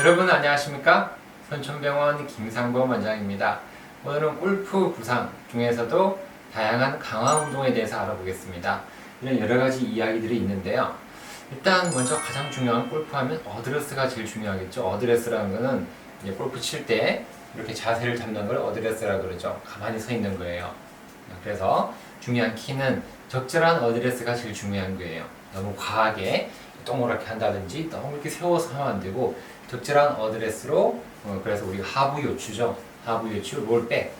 여러분 안녕하십니까? 선천병원 김상범 원장입니다. 오늘은 골프 부상 중에서도 다양한 강화 운동에 대해서 알아보겠습니다. 이런 여러 가지 이야기들이 있는데요. 일단 먼저 가장 중요한 골프하면 어드레스가 제일 중요하겠죠. 어드레스라는 거는 이제 골프 칠 때 이렇게 자세를 잡는 걸 어드레스라 그러죠. 가만히 서 있는 거예요. 그래서 중요한 키는 적절한 어드레스가 제일 중요한 거예요. 너무 과하게 동그랗게 한다든지 너무 이렇게 세워서 하면 안 되고 적절한 어드레스로 어, 그래서 우리가 하부 요추죠. 하부 요추, 롤백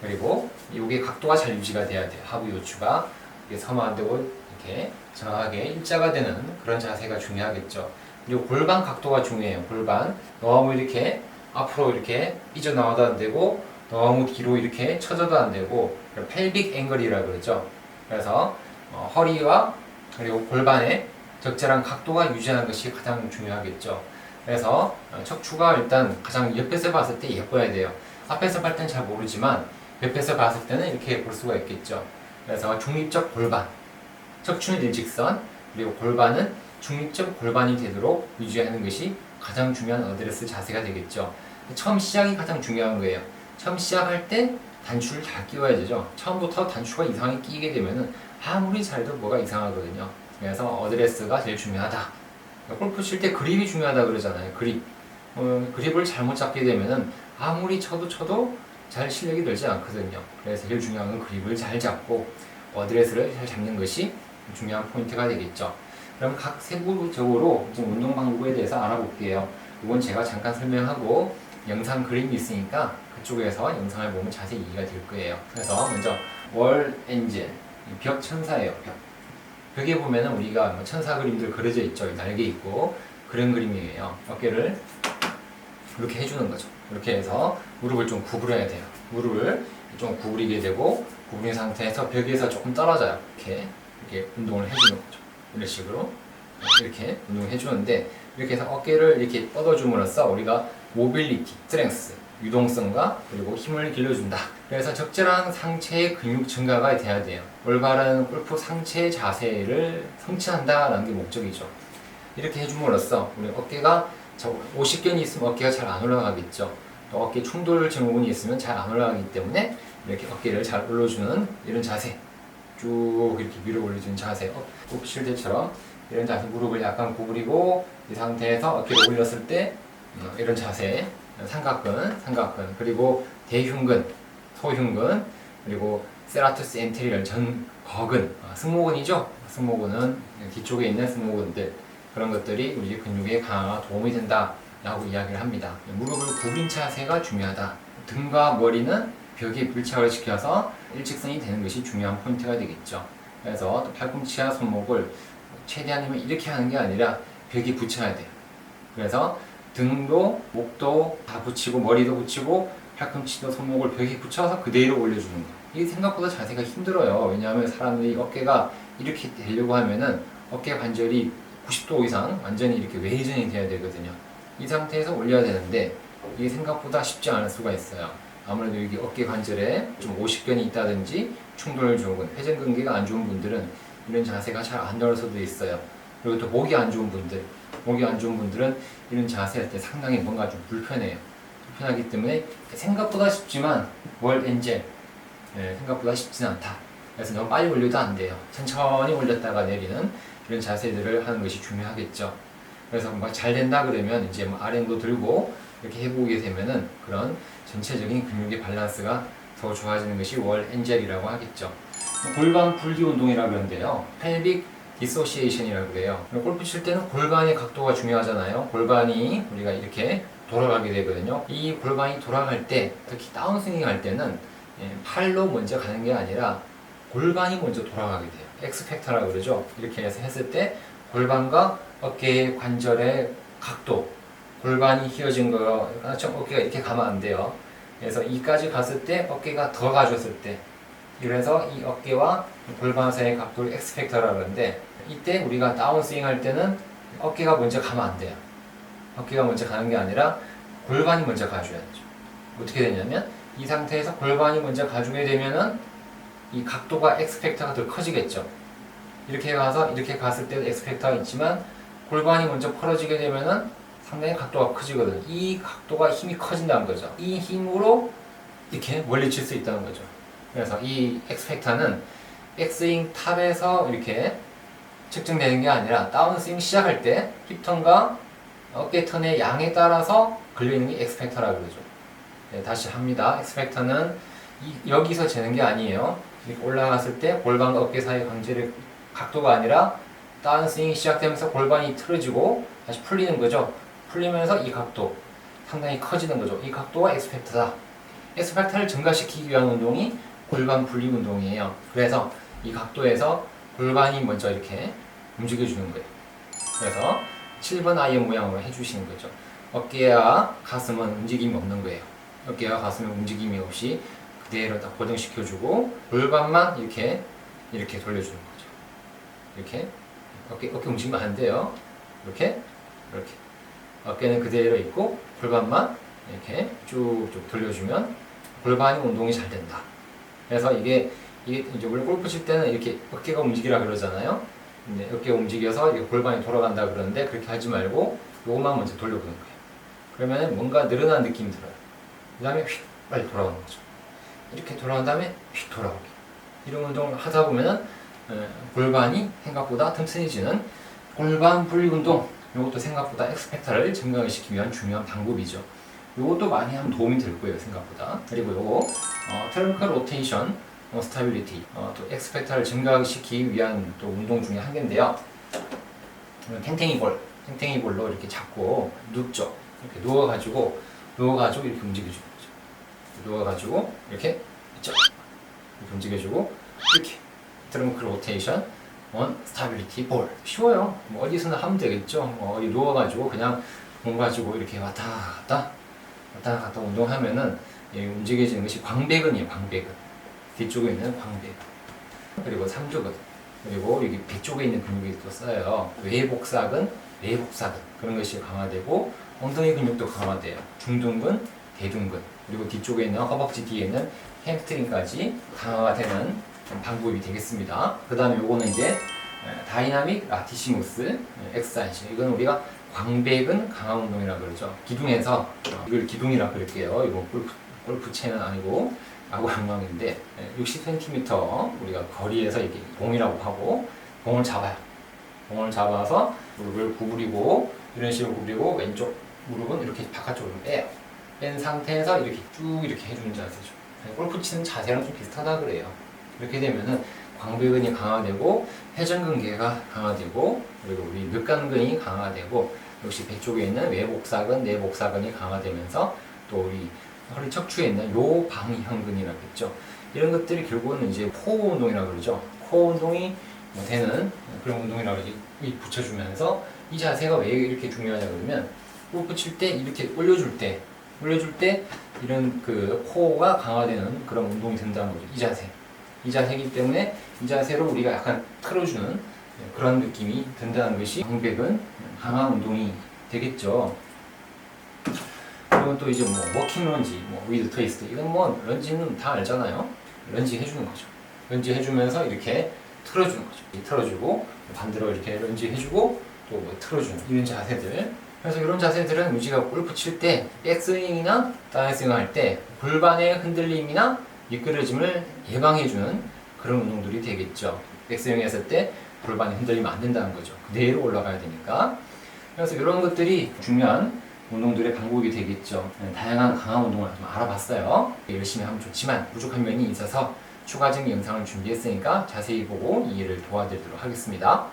그리고 이게 각도가 잘 유지가 돼야 돼요. 하부 요추가 이게 서면 안 되고 이렇게 정확하게 일자가 되는 그런 자세가 중요하겠죠. 그리고 골반 각도가 중요해요. 골반 너무 이렇게 앞으로 이렇게 삐져 나와도 안 되고 너무 뒤로 이렇게 쳐져도 안 되고 펠빅 앵글이라 그러죠. 그래서 어, 허리와 그리고 골반의 적절한 각도가 유지하는 것이 가장 중요하겠죠. 그래서 어, 척추가 일단 가장 옆에서 봤을 때 예뻐야 돼요. 앞에서 봤을 땐잘 모르지만 옆에서 봤을 때는 이렇게 볼 수가 있겠죠. 그래서 중립적 골반, 척추는 일직선, 그리고 골반은 중립적 골반이 되도록 유지하는 것이 가장 중요한 어드레스 자세가 되겠죠. 처음 시작이 가장 중요한 거예요. 처음 시작할 때 단추를 잘 끼워야 되죠. 처음부터 단추가 이상하게 끼게 되면은 아무리 잘해도 뭐가 이상하거든요. 그래서 어드레스가 제일 중요하다. 골프 칠 때 그립이 중요하다 그러잖아요. 그립. 어, 그립을 잘못 잡게 되면은 아무리 쳐도 쳐도 잘 실력이 늘지 않거든요. 그래서 제일 중요한 건 그립을 잘 잡고 어드레스를 잘 잡는 것이 중요한 포인트가 되겠죠. 그럼 각 세부적으로 좀 운동 방법에 대해서 알아볼게요. 이건 제가 잠깐 설명하고 영상 그림이 있으니까 그쪽에서 영상을 보면 자세히 이해가 될 거예요. 그래서 먼저 월 엔젤 벽 천사예요. 벽. 벽에 보면은 우리가 뭐 천사 그림들 그려져 있죠. 날개 있고 그런 그림이에요. 어깨를 이렇게 해주는 거죠. 이렇게 해서 무릎을 좀 구부려야 돼요. 무릎을 좀 구부리게 되고 구부린 상태에서 벽에서 조금 떨어져요. 이렇게 이렇게 운동을 해주는 거죠. 이런 식으로 이렇게 운동을 해주는데 이렇게 해서 어깨를 이렇게 뻗어줌으로써 우리가 모빌리티, 스트렝스, 유동성과 그리고 힘을 길러준다. 그래서 적절한 상체의 근육 증가가 돼야 돼요. 올바른 골프 상체 자세를 성취한다라는 게 목적이죠. 이렇게 해줌으로써 우리 어깨가 저 50견이 있으면 어깨가 잘 안 올라가겠죠. 또 어깨 충돌 증후군이 있으면 잘 안 올라가기 때문에 이렇게 어깨를 잘 올려주는 이런 자세 쭉 이렇게 위로 올려주는 자세 어, 골프 칠 때처럼 이런 자세 무릎을 약간 구부리고 이 상태에서 어깨를 올렸을 때 어, 이런 자세 삼각근 삼각근 그리고 대흉근 소흉근 그리고 세라투스 엔테리얼 전 거근. 아, 승모근이죠? 승모근은 뒤쪽에 있는 승모근들. 그런 것들이 우리 근육의 강화가 도움이 된다라고 이야기를 합니다. 무릎을 구부린 자세가 중요하다. 등과 머리는 벽에 밀착을 시켜서 일직선이 되는 것이 중요한 포인트가 되겠죠. 그래서 또 팔꿈치와 손목을 최대한이면 이렇게 하는 게 아니라 벽에 붙여야 돼요 그래서 등도 목도 다 붙이고 머리도 붙이고 팔꿈치도 손목을 벽에 붙여서 그대로 올려주는 거. 이게 생각보다 자세가 힘들어요. 왜냐하면 사람들이 어깨가 이렇게 되려고 하면은 어깨 관절이 90도 이상 완전히 이렇게 외전이 돼야 되거든요. 이 상태에서 올려야 되는데 이게 생각보다 쉽지 않을 수가 있어요. 아무래도 여기 어깨 관절에 좀 오십견이 있다든지 충돌 증후군, 회전근개가 안 좋은 분들은 이런 자세가 잘 안 나올 수도 있어요. 그리고 또 목이 안 좋은 분들, 목이 안 좋은 분들은 이런 자세 할 때 상당히 뭔가 좀 불편해요. 불편하기 때문에 생각보다 쉽지만 월 엔젤 예, 생각보다 쉽진 않다. 그래서 너무 빨리 올려도 안 돼요. 천천히 올렸다가 내리는 이런 자세들을 하는 것이 중요하겠죠. 그래서 막 잘 된다 그러면 이제 뭐 아랫도 들고 이렇게 해보게 되면은 그런 전체적인 근육의 밸런스가 더 좋아지는 것이 월 엔젤이라고 하겠죠. 골반 분리 운동이라 그러는데요. 펠빅 디소시에이션이라고 그래요. 골프 칠 때는 골반의 각도가 중요하잖아요. 골반이 우리가 이렇게 돌아가게 되거든요. 이 골반이 돌아갈 때, 특히 다운스윙 할 때는 예, 팔로 먼저 가는 게 아니라 골반이 먼저 돌아가게 돼요. 엑스팩터라고 그러죠. 이렇게 해서 했을 때 골반과 어깨 관절의 각도, 골반이 휘어진 거, 아, 좀 어깨가 이렇게 가면 안 돼요. 그래서 이까지 갔을 때 어깨가 더 가졌을 때 그래서 이 어깨와 골반 사이의 각도를 엑스팩터라고 하는데 이때 우리가 다운스윙 할 때는 어깨가 먼저 가면 안 돼요. 어깨가 먼저 가는 게 아니라 골반이 먼저 가줘야 되죠. 어떻게 되냐면 이 상태에서 골반이 먼저 가주게 되면은 이 각도가 엑스팩터가 더 커지겠죠. 이렇게 가서 이렇게 갔을 때도 엑스팩터가 있지만 골반이 먼저 풀어지게 되면은 상당히 각도가 커지거든. 이 각도가 힘이 커진다는 거죠. 이 힘으로 이렇게 멀리 칠 수 있다는 거죠. 그래서 이 엑스펙터는 백스윙 탑에서 이렇게 측정되는 게 아니라 다운스윙 시작할 때 힙턴과 어깨 턴의 양에 따라서 걸려있는 게 엑스펙터라고 그러죠. 네, 다시 합니다. 엑스펙터는 이- 여기서 재는 게 아니에요. 올라갔을 때 골반과 어깨 사이 관절의 각도가 아니라 다운스윙이 시작되면서 골반이 틀어지고 다시 풀리는 거죠. 풀리면서 이 각도 상당히 커지는 거죠. 이 각도가 엑스펙터다. 엑스펙터를 증가시키기 위한 운동이 골반 분리 운동이에요. 그래서 이 각도에서 골반이 먼저 이렇게 움직여주는 거예요. 그래서 7번 아이언 모양으로 해주시는 거죠. 어깨와 가슴은 움직임이 없는 거예요. 어깨와 가슴은 움직임이 없이 그대로 딱 고정시켜주고 골반만 이렇게 이렇게 돌려주는 거죠. 이렇게 어깨 어깨 움직이면 안 돼요. 이렇게 이렇게 어깨는 그대로 있고 골반만 이렇게 쭉쭉 돌려주면 골반이 운동이 잘 된다. 그래서 이게 이게 이제 원래 골프 칠 때는 이렇게 어깨가 움직이라 그러잖아요. 근데 어깨가 움직여서 골반이 돌아간다 그러는데 그렇게 하지 말고 요것만 먼저 돌려보는 거예요. 그러면 뭔가 늘어난 느낌이 들어요. 그 다음에 휙 빨리 돌아오는 거죠. 이렇게 돌아온 다음에 휙 돌아오기. 이런 운동을 하다 보면은 에, 골반이 생각보다 튼튼해지는 골반 분리 운동. 이것도 생각보다 엑스펙터를 증강시키기 위한 중요한 방법이죠. 이것도 많이 하면 도움이 될 거예요 생각보다. 그리고 요거 어, 트렁크 로테이션 어, 스타빌리티 어, 또 엑스펙터를 증가시키기 위한 또 운동 중에 한 개인데요. 어, 탱탱이 볼, 탱탱이 볼로 이렇게 잡고 눕죠. 이렇게 누워가지고 누워가지고 이렇게 움직여주는 거죠. 누워가지고 이렇게 있죠. 이렇게 움직여주고 이렇게 트렁크 로테이션 원 스타빌리티 볼 쉬워요. 뭐 어디서나 하면 되겠죠. 뭐 어디 누워가지고 그냥 몸 가지고 이렇게 왔다 갔다 왔다 갔다 운동하면은 이 움직여지는 것이 광배근이에요. 광배근 뒤쪽에 있는 광배근 그리고 삼두근 그리고 여기 배 쪽에 있는 근육이 또 써요. 외복사근, 내복사근 그런 것이 강화되고 엉덩이 근육도 강화돼요. 중둔근, 대둔근 그리고 뒤쪽에 있는 허벅지 뒤에 있는 햄스트링까지 강화가 되는 방법이 되겠습니다. 그 다음에 요거는 이제 에, 다이나믹 라티시무스 엑사이즈 이건 우리가 광배근 강화 운동이라 그러죠. 기둥에서 어, 이걸 기둥이라 그럴게요. 이거 골프 골프채는 아니고 야구 방망인데 60cm 우리가 거리에서 이렇게 공이라고 하고 공을 잡아요. 공을 잡아서 무릎을 구부리고 이런 식으로 구부리고 왼쪽 무릎은 이렇게 바깥쪽으로 빼요. 뺀 상태에서 이렇게 쭉 이렇게 해주는 자세죠. 골프 치는 자세랑 좀 비슷하다 그래요. 이렇게 되면은 광배근이 강화되고 회전근개가 강화되고 그리고 우리 늑간근이 강화되고 역시 배 쪽에 있는 외복사근, 내복사근이 강화되면서 또 우리 허리 척추에 있는 요방위형근이라고 했죠. 이런 것들이 결국은 이제 코어 운동이라고 그러죠. 코어 운동이 뭐 되는 그런 운동이라고 그러지. 이 붙여주면서 이 자세가 왜 이렇게 중요하냐 그러면 골프 칠때 이렇게 올려줄 때 올려줄 때 이런 그 코어가 강화되는 그런 운동이 된다는 거죠. 이 자세. 이 자세이기 때문에 이 자세로 우리가 약간 틀어주는 그런 느낌이 든다는 것이 광배근 강화 운동이 되겠죠. 그리고 또 이제 뭐 워킹 런지, 뭐 위드 트위스트 이건 뭐 런지는 다 알잖아요. 런지 해주는 거죠. 런지 해주면서 이렇게 틀어주는 거죠. 이 틀어주고 반대로 이렇게 런지 해주고 또 뭐 틀어주는 이런 자세들. 그래서 이런 자세들은 우리가 골프 칠 때 백스윙이나 다운스윙 할 때 골반의 흔들림이나 미끄러짐을 예방해주는 그런 운동들이 되겠죠. 백스윙 했을 때 골반이 흔들리면 안 된다는 거죠. 그대로 올라가야 되니까. 그래서 이런 것들이 중요한 운동들의 방법이 되겠죠. 네, 다양한 강화 운동을 좀 알아봤어요. 열심히 하면 좋지만 부족한 면이 있어서 추가적인 영상을 준비했으니까 자세히 보고 이해를 도와드리도록 하겠습니다.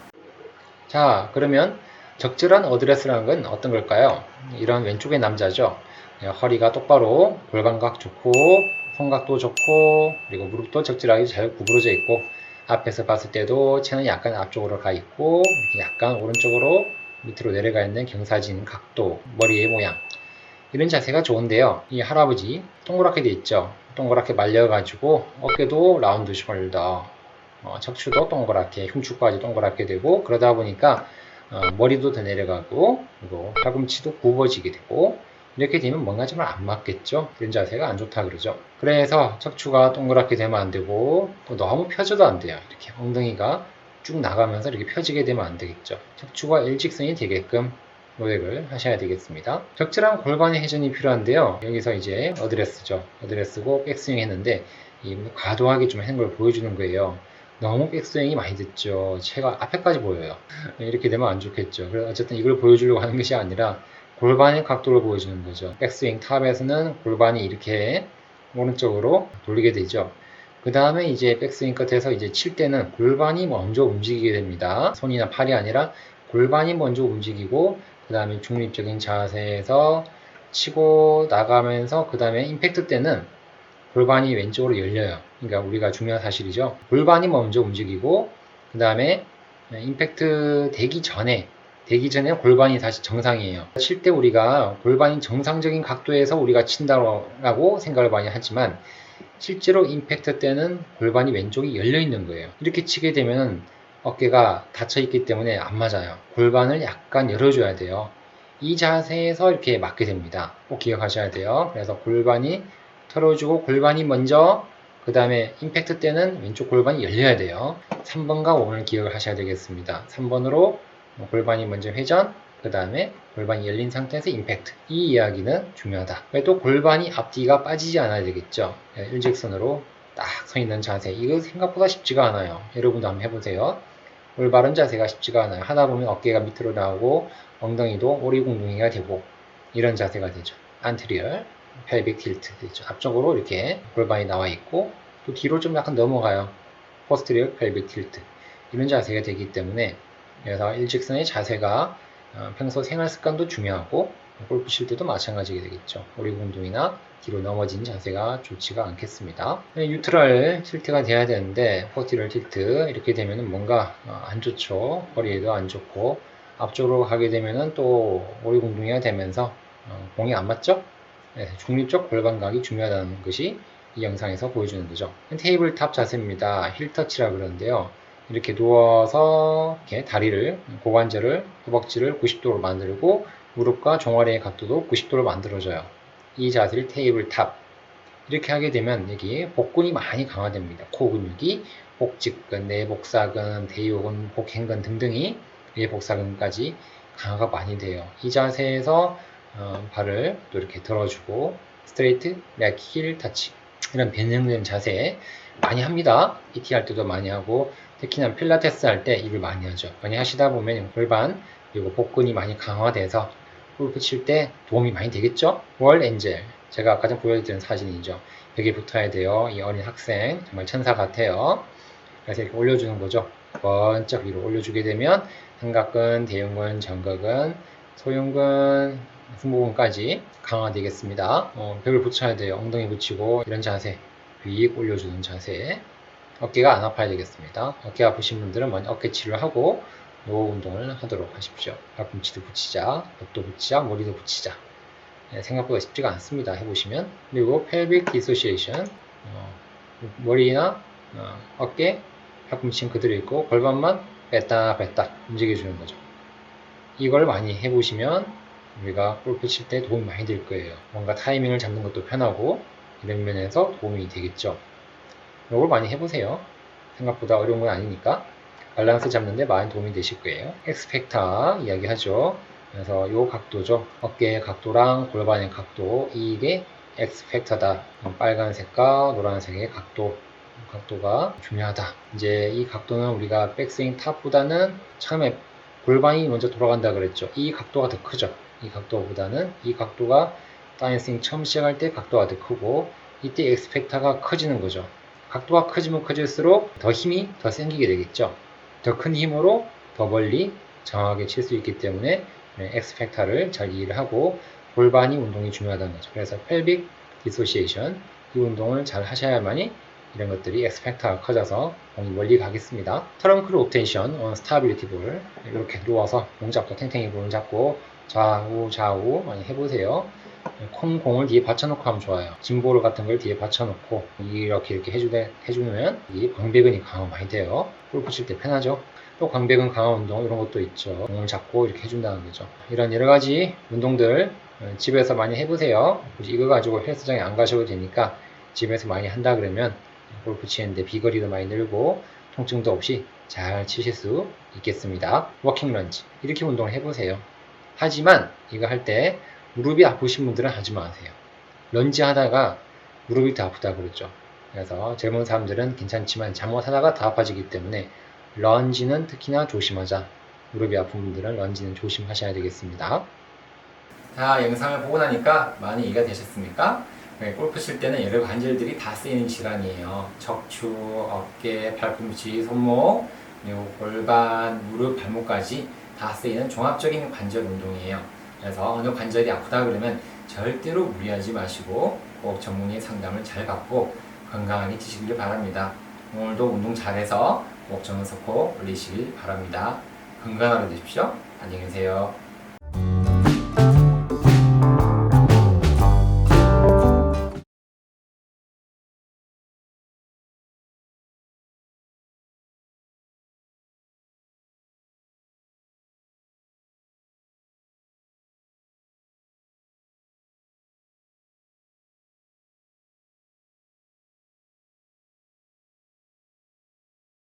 자, 그러면 적절한 어드레스라는 건 어떤 걸까요? 이런 왼쪽의 남자죠. 네, 허리가 똑바로 골반각 좋고 손각도 좋고 그리고 무릎도 적절하게 잘 구부러져 있고 앞에서 봤을 때도 체는 약간 앞쪽으로 가 있고 약간 오른쪽으로 밑으로 내려가 있는 경사진 각도 머리의 모양 이런 자세가 좋은데요 이 할아버지 동그랗게 돼 있죠 동그랗게 말려 가지고 어깨도 라운드 숄더 어, 척추도 동그랗게 흉추까지 동그랗게 되고 그러다 보니까 어, 머리도 더 내려가고 그리고 팔꿈치도 굽어지게 되고 이렇게 되면 뭔가 좀 안 맞겠죠? 이런 자세가 안 좋다 그러죠. 그래서 척추가 동그랗게 되면 안 되고 또 너무 펴져도 안 돼요. 이렇게 엉덩이가 쭉 나가면서 이렇게 펴지게 되면 안 되겠죠. 척추가 일직선이 되게끔 노력을 하셔야 되겠습니다. 적절한 골반의 회전이 필요한데요. 여기서 이제 어드레스죠. 어드레스고 백스윙 했는데 이 과도하게 좀 하는 걸 보여주는 거예요. 너무 백스윙이 많이 됐죠. 체가 앞에까지 보여요. 이렇게 되면 안 좋겠죠. 그래서 어쨌든 이걸 보여주려고 하는 것이 아니라 골반의 각도를 보여주는 거죠. 백스윙 탑에서는 골반이 이렇게 오른쪽으로 돌리게 되죠. 그 다음에 이제 백스윙 끝에서 이제 칠 때는 골반이 먼저 움직이게 됩니다. 손이나 팔이 아니라 골반이 먼저 움직이고 그 다음에 중립적인 자세에서 치고 나가면서 그 다음에 임팩트 때는 골반이 왼쪽으로 열려요. 그러니까 우리가 중요한 사실이죠. 골반이 먼저 움직이고 그 다음에 임팩트 되기 전에 되기 전에 골반이 다시 정상이에요. 칠 때 우리가 골반이 정상적인 각도에서 우리가 친다고 생각을 많이 하지만 실제로 임팩트 때는 골반이 왼쪽이 열려 있는 거예요. 이렇게 치게 되면 어깨가 닫혀 있기 때문에 안 맞아요. 골반을 약간 열어줘야 돼요. 이 자세에서 이렇게 맞게 됩니다. 꼭 기억하셔야 돼요. 그래서 골반이 털어주고 골반이 먼저 그 다음에 임팩트 때는 왼쪽 골반이 열려야 돼요. 3번과 5번을 기억을 하셔야 되겠습니다. 3번으로 골반이 먼저 회전, 그 다음에 골반이 열린 상태에서 임팩트. 이 이야기는 중요하다. 왜또 골반이 앞뒤가 빠지지 않아야 되겠죠. 네, 일직선으로 딱 서 있는 자세. 이거 생각보다 쉽지가 않아요. 여러분도 한번 해보세요. 올바른 자세가 쉽지가 않아요. 하다 보면 어깨가 밑으로 나오고 엉덩이도 오리궁둥이가 되고 이런 자세가 되죠. 안트리얼, 펠빅 틸트 되죠. 앞쪽으로 이렇게 골반이 나와 있고 또 뒤로 좀 약간 넘어가요. 포스트리얼 펠빅 틸트 이런 자세가 되기 때문에 그래서 일직선의 자세가 어, 평소 생활 습관도 중요하고 골프 칠 때도 마찬가지게 되겠죠. 오리궁둥이나 뒤로 넘어진 자세가 좋지가 않겠습니다. 뉴트럴 틸트가 돼야 되는데 포티럴 틸트 이렇게 되면 뭔가 어, 안 좋죠. 허리에도 안 좋고 앞쪽으로 가게 되면 또 오리궁둥이가 되면서 어, 공이 안 맞죠? 네, 중립적 골반각이 중요하다는 것이 이 영상에서 보여주는 거죠. 테이블 탑 자세입니다. 힐 터치라 그러는데요. 이렇게 누워서 이렇게 다리를 고관절을 허벅지를 90도로 만들고 무릎과 종아리의 각도도 90도로 만들어져요. 이 자세를 테이블 탑 이렇게 하게 되면 여기 복근이 많이 강화됩니다. 코 근육이 복직근, 내복사근, 대요근, 복행근 등등이 내복사근까지 강화가 많이 돼요. 이 자세에서 어, 발을 또 이렇게 들어주고 스트레이트, 렉, 힐, 타치 이런 변형된 자세 많이 합니다. PT 할 때도 많이 하고 특히나 필라테스 할때 일을 많이 하죠. 많이 하시다 보면 골반 그리고 복근이 많이 강화돼서 골프 칠 때 도움이 많이 되겠죠? 월 엔젤 제가 아까 전 보여드린 사진이죠. 벽에 붙어야 돼요. 이 어린 학생 정말 천사 같아요. 그래서 이렇게 올려주는 거죠. 번쩍 위로 올려주게 되면 삼각근, 대흉근, 정각근, 소흉근, 승모근까지 강화되겠습니다. 어, 벽을 붙여야 돼요. 엉덩이 붙이고 이런 자세, 휙 올려주는 자세. 어깨가 안 아파야 되겠습니다. 어깨 아프신 분들은 먼저 어깨 치료를 하고 노 운동을 하도록 하십시오. 발꿈치도 붙이자, 벽도 붙이자, 머리도 붙이자. 네, 생각보다 쉽지가 않습니다. 해보시면. 그리고 pelvic dissociation. 어, 머리나 어, 어깨, 팔꿈치는 그대로 있고 골반만 뺐다 뺐다 움직여주는 거죠. 이걸 많이 해보시면 우리가 골프 칠 때 도움이 많이 될 거예요. 뭔가 타이밍을 잡는 것도 편하고 이런 면에서 도움이 되겠죠. 이걸 많이 해보세요. 생각보다 어려운 건 아니니까 밸런스 잡는데 많이 도움이 되실 거예요. 엑스펙타 이야기하죠. 그래서 이 각도죠. 어깨의 각도랑 골반의 각도 이게 엑스펙터다. 빨간색과 노란색의 각도 각도가 중요하다. 이제 이 각도는 우리가 백스윙 탑보다는 처음에 골반이 먼저 돌아간다 그랬죠. 이 각도가 더 크죠. 이 각도보다는 이 각도가 다이스윙 처음 시작할 때 각도가 더 크고 이때 엑스펙터가 커지는 거죠. 각도가 커지면 커질수록 더 힘이 더 생기게 되겠죠. 더 큰 힘으로 더 멀리 정확하게 칠 수 있기 때문에 엑스펙터를 잘 이해를 하고 골반이 운동이 중요하다는 거죠. 그래서 펠빅 디소시에이션 이 운동을 잘 하셔야만이 이런 것들이 엑스펙터가 커져서 공이 멀리 가겠습니다. 트렁크 로테이션, 어, 스타빌리티 볼 이렇게 누워서 공 잡고 탱탱이 볼을 잡고 좌우 좌우 많이 해보세요. 콩 공을 뒤에 받쳐놓고 하면 좋아요. 짐볼 같은 걸 뒤에 받쳐놓고 이렇게 이렇게 해주되, 해주면 이 광배근이 강화 많이 돼요. 골프 칠 때 편하죠. 또 광배근 강화 운동 이런 것도 있죠. 공을 잡고 이렇게 해준다는 거죠. 이런 여러 가지 운동들 어, 집에서 많이 해보세요. 이거 가지고 헬스장에 안 가셔도 되니까 집에서 많이 한다 그러면 골프 치는데 비거리도 많이 늘고 통증도 없이 잘 치실 수 있겠습니다. 워킹 런지 이렇게 운동을 해보세요. 하지만 이거 할 때 무릎이 아프신 분들은 하지 마세요. 런지 하다가 무릎이 더 아프다 그랬죠. 그래서 젊은 사람들은 괜찮지만 잘못하다가 더 아파지기 때문에 런지는 특히나 조심하자. 무릎이 아픈 분들은 런지는 조심하셔야 되겠습니다. 자, 영상을 보고 나니까 많이 이해가 되셨습니까? 네, 골프 칠 때는 여러 관절들이 다 쓰이는 질환이에요. 척추, 어깨, 팔꿈치, 손목, 그리고 골반, 무릎, 발목까지 다 쓰이는 종합적인 관절 운동이에요. 그래서 어느 관절이 아프다 그러면 절대로 무리하지 마시고 꼭 전문의 상담을 잘 받고 건강하게 지시길 바랍니다. 오늘도 운동 잘해서 꼭 정석호 올리시길 바랍니다. 건강하게 되십시오. 안녕히 계세요.